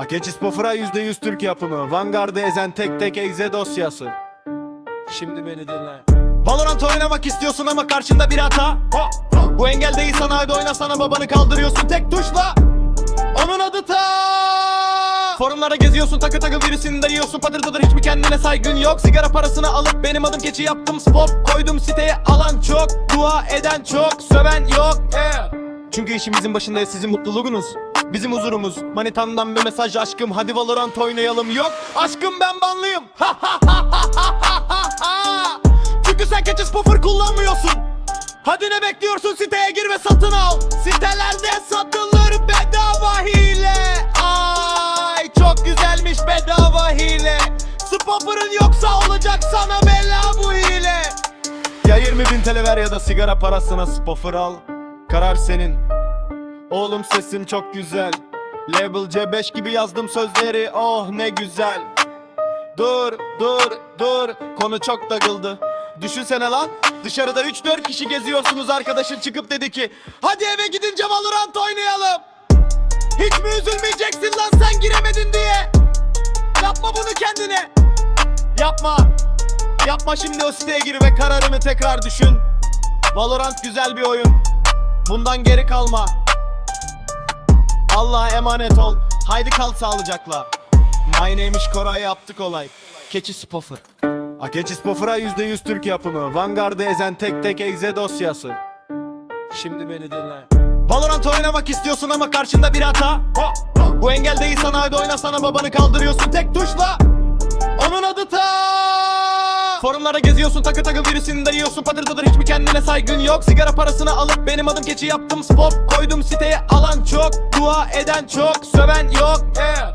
Akeçi Spofra %100 Türk yapımı. Vanguard'ı ezen tek tek egze dosyası. Şimdi beni dinle. Valorant oynamak istiyorsun ama karşında bir hata. Bu engel değil sana hadi oynasana babanı kaldırıyorsun tek tuşla. Onun adı ta. Forumlara geziyorsun takı takı birisini dayıyorsun patırtıdır hiç mi kendine saygın yok. Sigara parasını alıp benim adım keçi yaptım. Spot Koydum siteye alan çok Dua eden çok söven yok. Yeah. Çünkü işimizin başında sizin mutluluğunuz Bizim huzurumuz. Manitandan bir mesaj aşkım. Hadi Valorant oynayalım. Yok Aşkım ben banlıyım. Çünkü sen keçi spoffer kullanmıyorsun. Hadi ne bekliyorsun? Siteye gir ve satın al. Sitelerde satılır bedava hile. Ay çok güzelmiş bedava hile. Spoffer'ın yoksa olacak sana bela bu hile. Ya 20 bin TL ver ya da sigara parasına spoffer al. Karar senin Oğlum sesin çok güzel. Label C5 gibi yazdım sözleri. Oh ne güzel. Dur dur dur. Konu çok takıldı Düşünsene lan. Dışarıda 3-4 kişi geziyorsunuz. Arkadaşın çıkıp dedi ki Hadi eve gidince Valorant oynayalım. Hiç mi üzülmeyeceksin lan sen giremedin diye? Yapma bunu kendine. Yapma. Yapma şimdi o siteye gir ve kararını tekrar düşün. Valorant güzel bir oyun. Bundan geri kalma Allah'a emanet ol. Haydi kal sağlıcakla. My name is Koray yaptık olay. Keçi Spoffer. A Keçi Spoffer'a %100 Türk yapımı. Vanguard'ı ezen tek tek egze dosyası. Şimdi beni dinle. Valorant oynamak istiyorsun ama karşında bir hata. Bu engel değil sana hadi oynasana babanı kaldırıyorsun tek tuşla. Onun adı ta. Forumlara geziyorsun takı takı birisini dayıyorsun. Patırtıdır hiç mi kendine saygın yok. Sigara parasını alıp benim adım keçi yaptım. Spot Koydum siteye alan çok Dua eden çok söven yok. Eh.